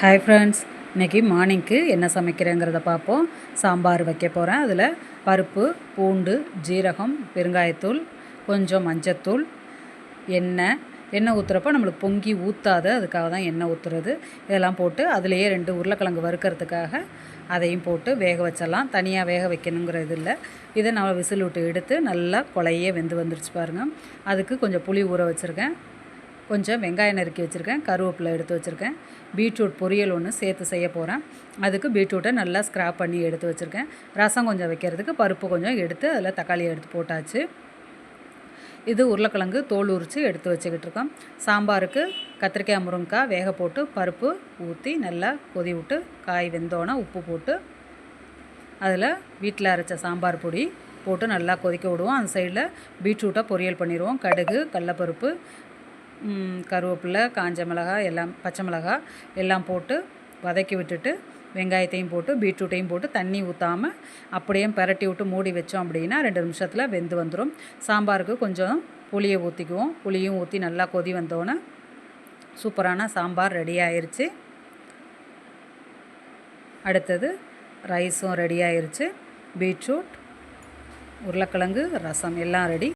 Hi friends இன்றைக்கி மார்னிங்க்கு என்ன சமைக்கிறேங்கிறத பார்ப்போம். சாம்பார் வைக்க போகிறேன் அதில் பருப்பு பூண்டு ஜீரகம் பெருங்காயத்தூள் கொஞ்சம் மஞ்சத்தூள் எண்ணெய். எண்ணெய் ஊற்றுறப்ப நம்மளுக்கு பொங்கி ஊற்றாத அதுக்காக தான் எண்ணெய் ஊற்றுறது இதெல்லாம் போட்டு அதுலேயே ரெண்டு உருளைக்கிழங்கு வறுக்கிறதுக்காக அதையும் போட்டு வேக வச்சிடலாம். தனியாக வேக வைக்கணுங்கிற இது இல்லை. இதை நான் விசில் விட்டு எடுத்து நல்லா கொலையே வெந்து வந்துருச்சு பாருங்கள் அதுக்கு கொஞ்சம் புளி ஊற வச்சுருக்கேன். கொஞ்சம் வெங்காயம் நறுக்கி வச்சுருக்கேன் கருவேப்பிலை எடுத்து வச்சுருக்கேன் பீட்ரூட் பொரியல் ஒன்று சேர்த்து செய்ய போகிறேன் அதுக்கு பீட்ரூட்டை நல்லா ஸ்க்ராப் பண்ணி எடுத்து வச்சுருக்கேன். ரசம் கொஞ்சம் வைக்கிறதுக்கு பருப்பு கொஞ்சம் எடுத்து அதில் தக்காளி எடுத்து போட்டாச்சு. இது உருளைக்கிழங்கு தோல் உரித்து எடுத்து வச்சுக்கிட்டு இருக்கோம். சாம்பாருக்கு கத்திரிக்காய் முருங்கைக்காய் வேக போட்டு பருப்பு ஊற்றி நல்லா கொதி விட்டு காய் வெந்தோன்னே உப்பு போட்டு அதில் வீட்டில் அரைச்ச சாம்பார் பொடி போட்டு நல்லா கொதிக்க விடுவோம். அந்த சைடில் பீட்ரூட்டை பொரியல் பண்ணிடுவோம். கடுகு கடலப்பருப்பு கருவேப்பிலை காஞ்ச மிளகாய் எல்லாம் பச்சை மிளகாய் எல்லாம் போட்டு வதக்கி விட்டுட்டு வெங்காயத்தையும் போட்டு பீட்ரூட்டையும் போட்டு தண்ணி ஊற்றாமல் அப்படியே பரட்டி விட்டு மூடி வச்சோம் அப்படின்னா ரெண்டு நிமிஷத்தில் வெந்து வந்துடும் சாம்பாருக்கு கொஞ்சம் புளியை ஊற்றிக்குவோம் புளியும் ஊற்றி நல்லா கொதி வந்தோன்னே சூப்பரான சாம்பார் ரெடி ஆயிடுச்சு அடுத்தது ரைஸும் ரெடி ஆயிடுச்சு பீட்ரூட் உருளைக்கிழங்கு ரசம் எல்லாம் ரெடி